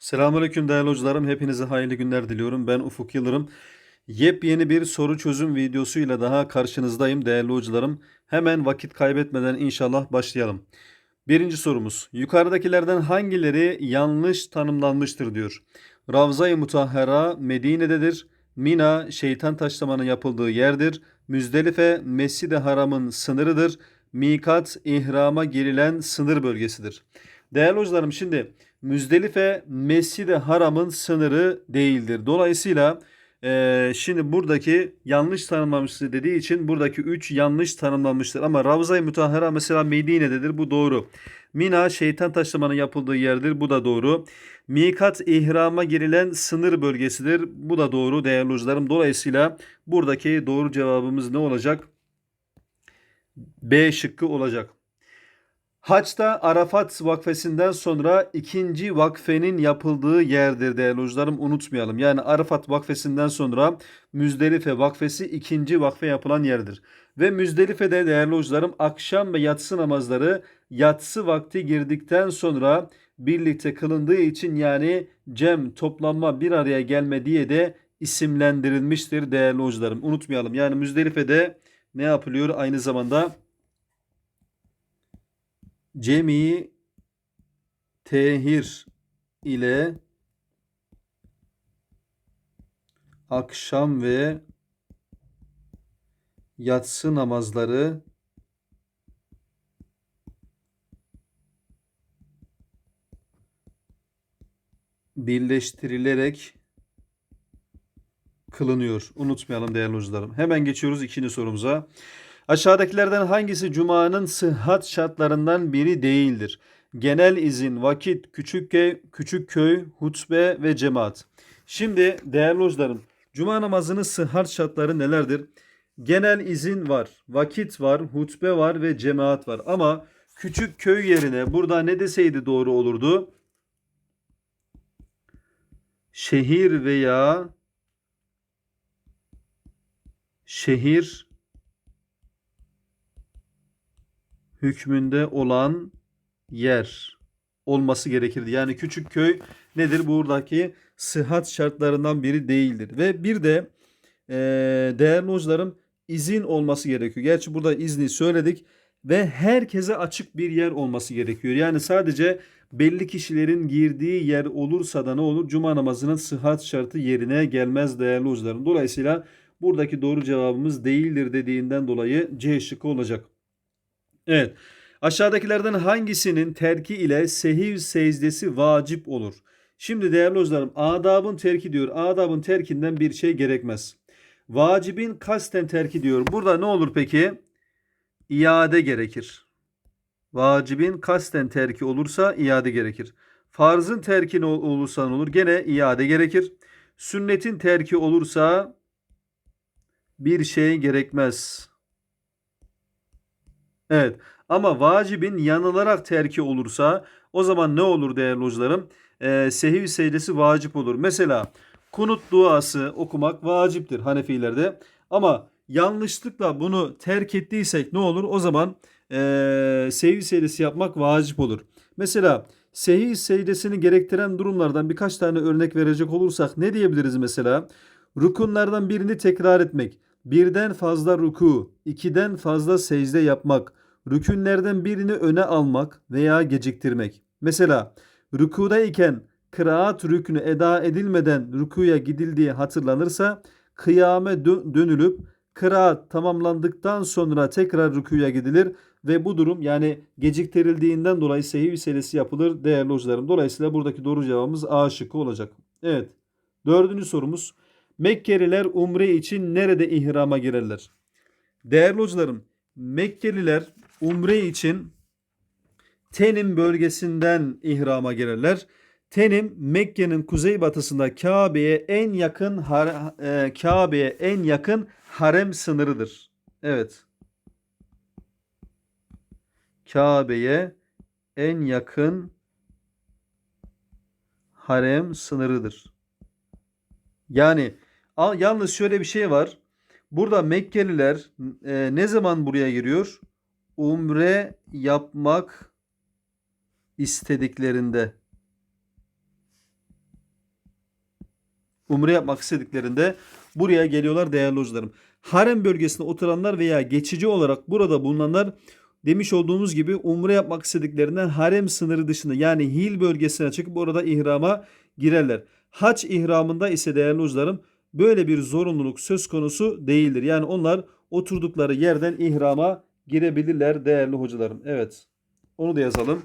Selamünaleyküm değerli hocalarım. Hepinize hayırlı günler diliyorum. Ben Ufuk Yıldırım. Yepyeni bir soru çözüm videosuyla daha karşınızdayım değerli hocalarım. Hemen vakit kaybetmeden inşallah başlayalım. Birinci sorumuz. Yukarıdakilerden hangileri yanlış tanımlanmıştır diyor. Ravza-i Mutahhara Medine'dedir. Mina şeytan taşlamanın yapıldığı yerdir. Müzdelife Mescid-i Haram'ın sınırıdır. Mikat ihrama girilen sınır bölgesidir. Değerli hocalarım şimdi Müzdelife Mescid-i Haram'ın sınırı değildir. Dolayısıyla eee, şimdi buradaki yanlış tanımlamıştır dediği için buradaki 3 yanlış tanımlanmıştır. Ama Ravza-i Mutahhara mesela Medine'dedir. Bu doğru. Mina şeytan taşlamanın yapıldığı yerdir. Bu da doğru. Mikat ihrama girilen sınır bölgesidir. Bu da doğru değerli hocalarım. Dolayısıyla buradaki doğru cevabımız ne olacak? B şıkkı olacak. Haç'ta Arafat vakfesinden sonra ikinci vakfenin yapıldığı yerdir değerli hocalarım unutmayalım. Yani Arafat vakfesinden sonra Müzdelife vakfesi ikinci vakfe yapılan yerdir. Ve Müzdelife'de değerli hocalarım akşam ve yatsı namazları yatsı vakti girdikten sonra birlikte kılındığı için yani cem toplanma bir araya gelme diye de isimlendirilmiştir değerli hocalarım. Unutmayalım yani Müzdelife'de ne yapılıyor aynı zamanda Cemi tehir ile akşam ve yatsı namazları birleştirilerek kılınıyor. Unutmayalım değerli hocalarım. Hemen geçiyoruz ikinci sorumuza. Aşağıdakilerden hangisi Cuma'nın sıhhat şartlarından biri değildir? Genel izin, vakit, küçük köy, küçük köy, hutbe ve cemaat. Şimdi değerli hocalarım, Cuma namazının sıhhat şartları nelerdir? Genel izin var, vakit var, hutbe var ve cemaat var. Ama küçük köy yerine burada ne deseydi doğru olurdu? Şehir veya şehir hükmünde olan yer olması gerekirdi. Yani küçük köy nedir? Buradaki sıhhat şartlarından biri değildir. Ve bir de eee değerli hocalarım izin olması gerekiyor. Gerçi burada izni söyledik ve herkese açık bir yer olması gerekiyor. Yani sadece belli kişilerin girdiği yer olursa da ne olur? Cuma namazının sıhhat şartı yerine gelmez değerli hocalarım. Dolayısıyla buradaki doğru cevabımız değildir dediğinden dolayı C şıkkı olacak. Evet. Aşağıdakilerden hangisinin terki ile sehiv secdesi vacip olur? Şimdi değerli hocalarım adabın terki diyor. Adabın terkinden bir şey gerekmez. Vacibin kasten terki diyor. Burada ne olur peki? İade gerekir. Vacibin kasten terki olursa iade gerekir. Farzın terki olursa ne olur? Gene iade gerekir. Sünnetin terki olursa bir şey gerekmez. Evet. Ama vacibin yanılarak terki olursa o zaman ne olur değerli hocalarım? Ee, sehiv secdesi vacip olur. Mesela kunut duası okumak vaciptir Hanefilerde. Ama yanlışlıkla bunu terk ettiysek ne olur? O zaman ee, sehiv secdesi yapmak vacip olur. Mesela sehiv secdesini gerektiren durumlardan birkaç tane örnek verecek olursak ne diyebiliriz mesela? Rukunlardan birini tekrar etmek, birden fazla ruku, ikiden fazla secde yapmak, rükünlerden birini öne almak veya geciktirmek. Mesela rükudayken kıraat rüknü eda edilmeden rükuya gidildiği hatırlanırsa kıyame dö- dönülüp kıraat tamamlandıktan sonra tekrar rükuya gidilir ve bu durum yani geciktirildiğinden dolayı sehiv selesi yapılır değerli hocalarım. Dolayısıyla buradaki doğru cevabımız A şıkkı olacak. Evet. Dördüncü sorumuz. Mekkeliler umre için nerede ihrama girerler? Değerli hocalarım, Mekkeliler umre için Tenim bölgesinden ihrama girerler. Tenim Mekke'nin kuzeybatısında Kabe'ye en yakın e, Kabe'ye en yakın harem sınırıdır. Evet. Kabe'ye en yakın harem sınırıdır. Yani al- yalnız şöyle bir şey var. Burada Mekkeliler e, ne zaman buraya giriyor? Umre yapmak istediklerinde. umre yapmak istediklerinde buraya geliyorlar değerli hocalarım. Harem bölgesinde oturanlar veya geçici olarak burada bulunanlar demiş olduğumuz gibi umre yapmak istediklerinden harem sınırı dışında yani hil bölgesine çıkıp orada ihrama girerler. Hac ihramında ise değerli hocalarım böyle bir zorunluluk söz konusu değildir. Yani onlar oturdukları yerden ihrama girebilirler değerli hocalarım. Evet. Onu da yazalım.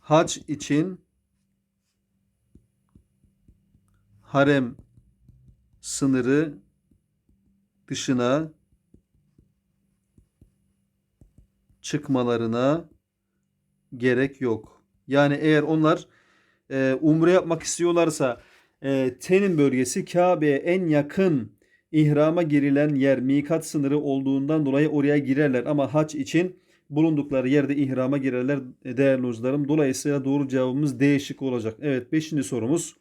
Hac için harem sınırı dışına çıkmalarına gerek yok. Yani eğer onlar e, umre yapmak istiyorlarsa e, tenin bölgesi Kabe'ye en yakın ihrama girilen yer mikat sınırı olduğundan dolayı oraya girerler. Ama hac için bulundukları yerde ihrama girerler değerli hocalarım. Dolayısıyla doğru cevabımız değişik olacak. Evet 5. sorumuz.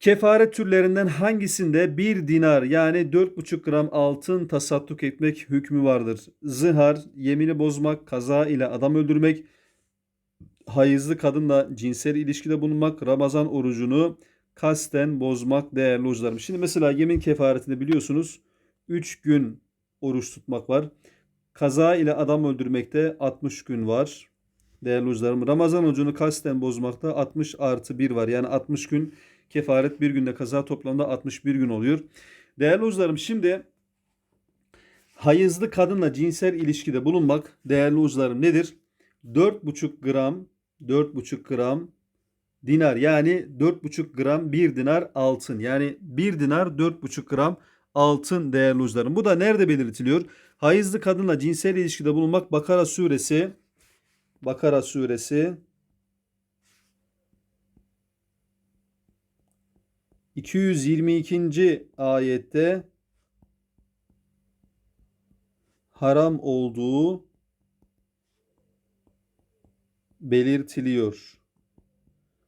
Kefaret türlerinden hangisinde bir dinar yani 4,5 gram altın tasadduk etmek hükmü vardır? Zihar, yemini bozmak, kaza ile adam öldürmek, hayızlı kadınla cinsel ilişkide bulunmak, Ramazan orucunu kasten bozmak değerli hocalarım. Şimdi mesela yemin kefaretinde biliyorsunuz 3 gün oruç tutmak var. Kaza ile adam öldürmekte 60 gün var. Değerli hocalarım Ramazan orucunu kasten bozmakta 60 artı 1 var. Yani 60 gün kefaret bir günde kaza toplamda 61 gün oluyor. Değerli hocalarım şimdi hayızlı kadınla cinsel ilişkide bulunmak değerli hocalarım nedir? 4,5 gram 4,5 gram dinar yani 4,5 gram 1 dinar altın. Yani 1 dinar 4,5 gram altın değerli hocalarım. Bu da nerede belirtiliyor? Hayızlı kadınla cinsel ilişkide bulunmak Bakara suresi Bakara suresi 222. ayette haram olduğu belirtiliyor.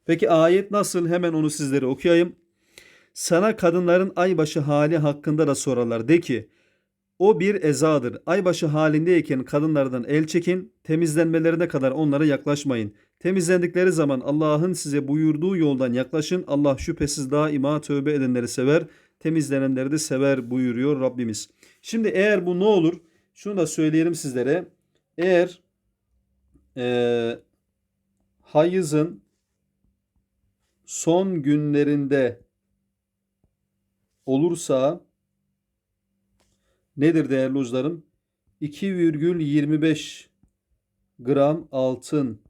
Peki ayet nasıl? Hemen onu sizlere okuyayım. Sana kadınların aybaşı hali hakkında da sorarlar. De ki o bir ezadır. Aybaşı halindeyken kadınlardan el çekin. Temizlenmelerine kadar onlara yaklaşmayın. Temizlendikleri zaman Allah'ın size buyurduğu yoldan yaklaşın. Allah şüphesiz daima tövbe edenleri sever. Temizlenenleri de sever buyuruyor Rabbimiz. Şimdi eğer bu ne olur? Şunu da söyleyelim sizlere. Eğer e, hayızın son günlerinde olursa nedir değerli hocalarım? 2,25 gram altın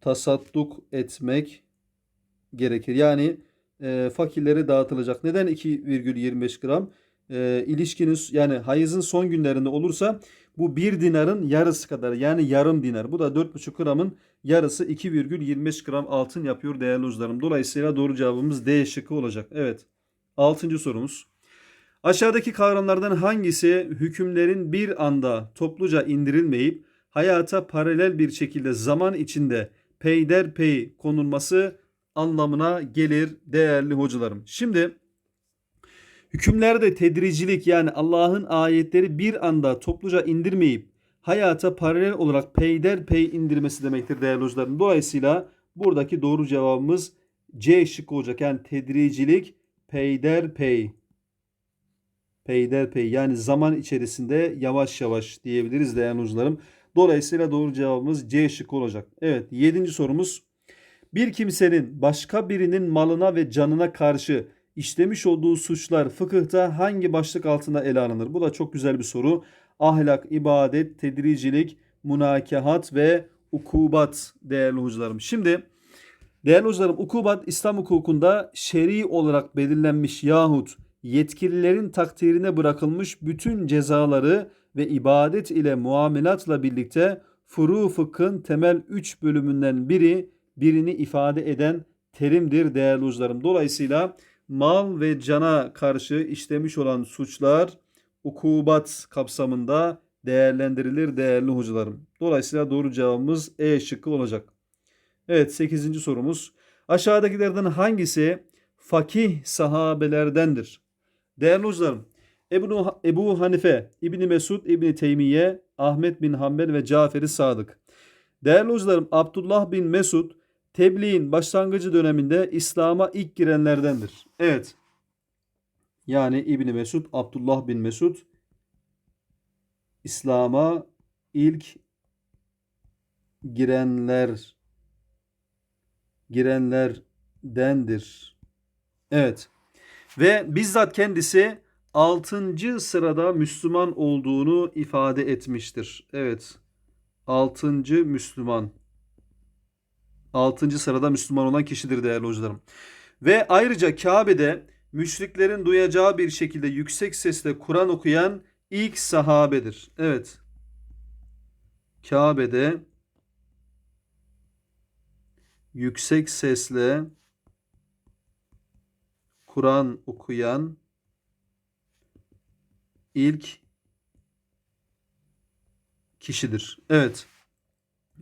tasadduk etmek gerekir. Yani e, fakirlere dağıtılacak. Neden 2,25 gram? E, ilişkiniz yani hayızın son günlerinde olursa bu bir dinarın yarısı kadar yani yarım dinar. Bu da 4,5 gramın yarısı 2,25 gram altın yapıyor değerli hocalarım. Dolayısıyla doğru cevabımız D şıkkı olacak. Evet. Altıncı sorumuz. Aşağıdaki kavramlardan hangisi hükümlerin bir anda topluca indirilmeyip hayata paralel bir şekilde zaman içinde peyderpey konulması anlamına gelir değerli hocalarım. Şimdi hükümlerde tedricilik yani Allah'ın ayetleri bir anda topluca indirmeyip hayata paralel olarak peyderpey indirmesi demektir değerli hocalarım. Dolayısıyla buradaki doğru cevabımız C şıkkı olacak. Yani tedricilik peyderpey. Peyderpey yani zaman içerisinde yavaş yavaş diyebiliriz değerli hocalarım. Dolayısıyla doğru cevabımız C şıkkı olacak. Evet 7. sorumuz. Bir kimsenin başka birinin malına ve canına karşı işlemiş olduğu suçlar fıkıhta hangi başlık altında ele alınır? Bu da çok güzel bir soru. Ahlak, ibadet, tedricilik, münakahat ve ukubat değerli hocalarım. Şimdi değerli hocalarım ukubat İslam hukukunda şer'i olarak belirlenmiş yahut yetkililerin takdirine bırakılmış bütün cezaları ve ibadet ile muamelatla birlikte furu fıkhın temel 3 bölümünden biri birini ifade eden terimdir değerli hocalarım. Dolayısıyla mal ve cana karşı işlemiş olan suçlar ukubat kapsamında değerlendirilir değerli hocalarım. Dolayısıyla doğru cevabımız E şıkkı olacak. Evet 8. sorumuz. Aşağıdakilerden hangisi fakih sahabelerdendir? Değerli hocalarım Ebu, Ebu Hanife, İbni Mesud, İbni Teymiye, Ahmet bin Hanbel ve Cafer-i Sadık. Değerli hocalarım Abdullah bin Mesud tebliğin başlangıcı döneminde İslam'a ilk girenlerdendir. Evet. Yani İbni Mesud, Abdullah bin Mesud İslam'a ilk girenler girenlerdendir. Evet. Ve bizzat kendisi 6. sırada Müslüman olduğunu ifade etmiştir. Evet. 6. Müslüman. 6. sırada Müslüman olan kişidir değerli hocalarım. Ve ayrıca Kabe'de müşriklerin duyacağı bir şekilde yüksek sesle Kur'an okuyan ilk sahabedir. Evet. Kabe'de yüksek sesle Kur'an okuyan ilk kişidir. Evet.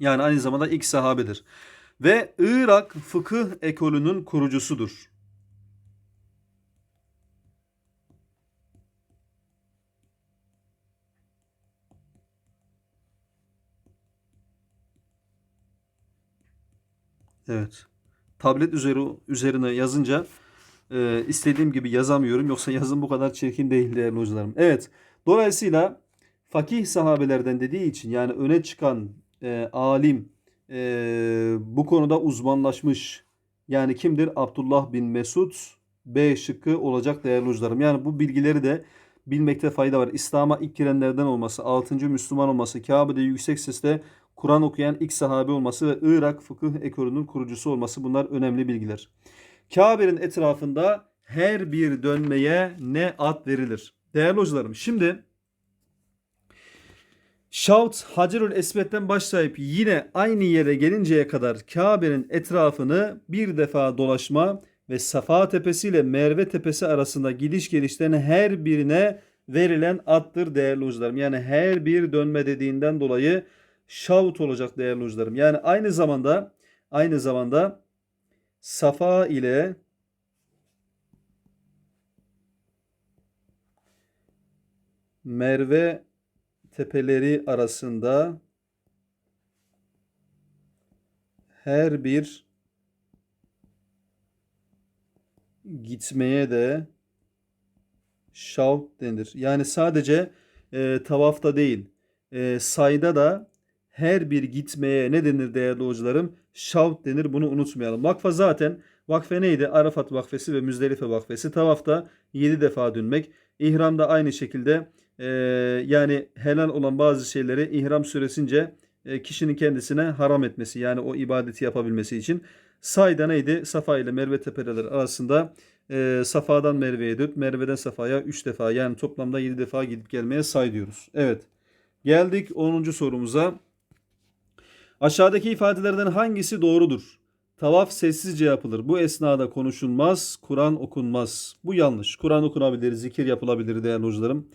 Yani aynı zamanda ilk sahabedir. Ve Irak fıkıh ekolünün kurucusudur. Evet. Tablet üzeri, üzerine yazınca e, istediğim gibi yazamıyorum. Yoksa yazım bu kadar çirkin değil değerli hocalarım. Evet. Dolayısıyla fakih sahabelerden dediği için yani öne çıkan e, alim e, bu konuda uzmanlaşmış. Yani kimdir? Abdullah bin Mesud B şıkkı olacak değerli hocalarım. Yani bu bilgileri de bilmekte fayda var. İslam'a ilk girenlerden olması, 6. Müslüman olması, Kabe'de yüksek sesle Kur'an okuyan ilk sahabe olması ve Irak fıkıh ekolünün kurucusu olması bunlar önemli bilgiler. Kabe'nin etrafında her bir dönmeye ne ad verilir? Değerli hocalarım şimdi Şavt Hacerül Esved'den başlayıp yine aynı yere gelinceye kadar Kabe'nin etrafını bir defa dolaşma ve Safa Tepesi ile Merve Tepesi arasında gidiş gelişlerin her birine verilen addır değerli hocalarım. Yani her bir dönme dediğinden dolayı şavt olacak değerli hocalarım. Yani aynı zamanda aynı zamanda Safa ile Merve tepeleri arasında her bir gitmeye de şavt denir. Yani sadece e, tavafta değil, e, sayda da her bir gitmeye ne denir değerli hocalarım? Şavt denir. Bunu unutmayalım. Vakfa zaten vakfe neydi? Arafat vakfesi ve Müzdelife vakfesi. Tavafta 7 defa dönmek. İhramda aynı şekilde e, yani helal olan bazı şeyleri ihram süresince e, kişinin kendisine haram etmesi. Yani o ibadeti yapabilmesi için. Sayda neydi? Safa ile Merve tepeleri arasında e, Safa'dan Merve'ye 4, Merve'den Safa'ya 3 defa yani toplamda 7 defa gidip gelmeye say diyoruz. Evet. Geldik 10. sorumuza. Aşağıdaki ifadelerden hangisi doğrudur? Tavaf sessizce yapılır. Bu esnada konuşulmaz, Kur'an okunmaz. Bu yanlış. Kur'an okunabilir, zikir yapılabilir değerli hocalarım.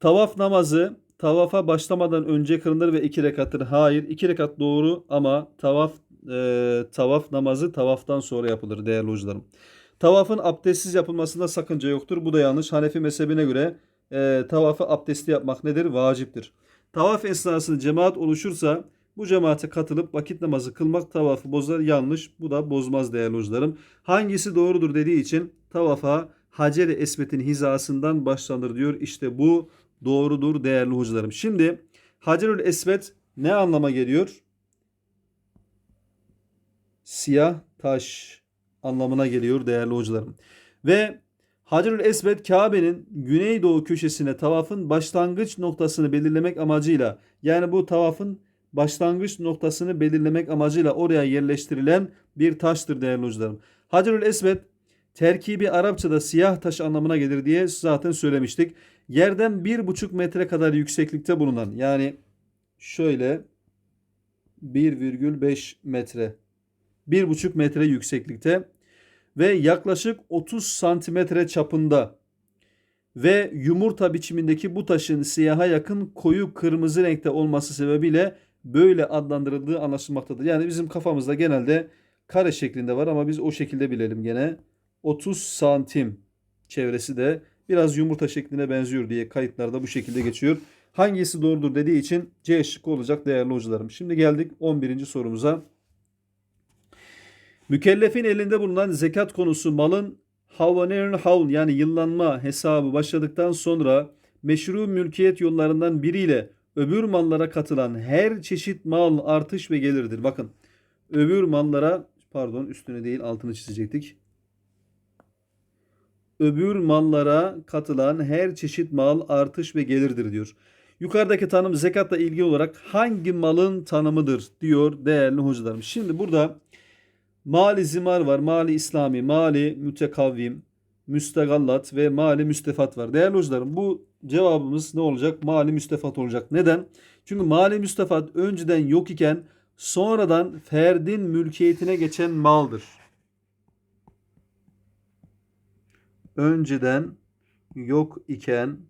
Tavaf namazı tavafa başlamadan önce kılınır ve iki rekattır. Hayır, iki rekat doğru ama tavaf e, tavaf namazı tavaftan sonra yapılır değerli hocalarım. Tavafın abdestsiz yapılmasında sakınca yoktur. Bu da yanlış. Hanefi mezhebine göre e, tavafı abdestli yapmak nedir? Vaciptir. Tavaf esnasında cemaat oluşursa bu cemaate katılıp vakit namazı kılmak tavafı bozar. Yanlış. Bu da bozmaz değerli hocalarım. Hangisi doğrudur dediği için tavafa Hacer-i Esvet'in hizasından başlanır diyor. İşte bu doğrudur değerli hocalarım. Şimdi Hacerül Esvet ne anlama geliyor? Siyah taş anlamına geliyor değerli hocalarım. Ve Hacerül Esved Kabe'nin güneydoğu köşesine tavafın başlangıç noktasını belirlemek amacıyla yani bu tavafın başlangıç noktasını belirlemek amacıyla oraya yerleştirilen bir taştır değerli hocalarım. Hacerül Esved terkibi Arapçada siyah taş anlamına gelir diye zaten söylemiştik. Yerden bir buçuk metre kadar yükseklikte bulunan yani şöyle 1,5 metre 1,5 metre yükseklikte ve yaklaşık 30 santimetre çapında ve yumurta biçimindeki bu taşın siyaha yakın koyu kırmızı renkte olması sebebiyle böyle adlandırıldığı anlaşılmaktadır. Yani bizim kafamızda genelde kare şeklinde var ama biz o şekilde bilelim gene. 30 santim çevresi de biraz yumurta şekline benziyor diye kayıtlarda bu şekilde geçiyor. Hangisi doğrudur dediği için C şıkkı olacak değerli hocalarım. Şimdi geldik 11. sorumuza. Mükellefin elinde bulunan zekat konusu malın havanern havn yani yıllanma hesabı başladıktan sonra meşru mülkiyet yollarından biriyle öbür mallara katılan her çeşit mal artış ve gelirdir. Bakın öbür mallara pardon üstüne değil altını çizecektik. Öbür mallara katılan her çeşit mal artış ve gelirdir diyor. Yukarıdaki tanım zekatla ilgili olarak hangi malın tanımıdır diyor değerli hocalarım. Şimdi burada mali zimar var, mali İslami, mali mütekavvim, müstegallat ve mali müstefat var. Değerli hocalarım bu cevabımız ne olacak? Mali müstefat olacak. Neden? Çünkü mali müstefat önceden yok iken sonradan ferdin mülkiyetine geçen maldır. Önceden yok iken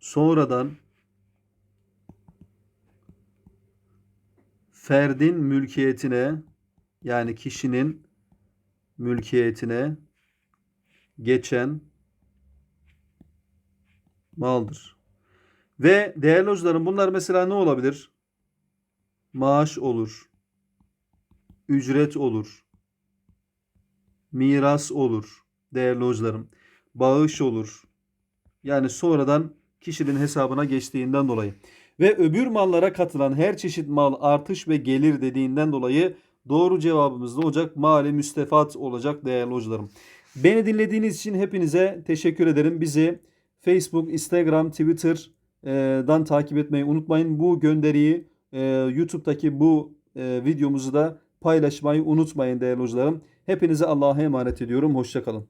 sonradan ferdin mülkiyetine yani kişinin mülkiyetine geçen maldır. Ve değerli hocalarım bunlar mesela ne olabilir? Maaş olur. Ücret olur. Miras olur. Değerli hocalarım. Bağış olur. Yani sonradan kişinin hesabına geçtiğinden dolayı. Ve öbür mallara katılan her çeşit mal artış ve gelir dediğinden dolayı doğru cevabımız ne olacak? Mali müstefat olacak değerli hocalarım. Beni dinlediğiniz için hepinize teşekkür ederim. Bizi Facebook, Instagram, Twitter'dan takip etmeyi unutmayın. Bu gönderiyi e, YouTube'daki bu e, videomuzu da paylaşmayı unutmayın değerli hocalarım. Hepinize Allah'a emanet ediyorum. Hoşçakalın.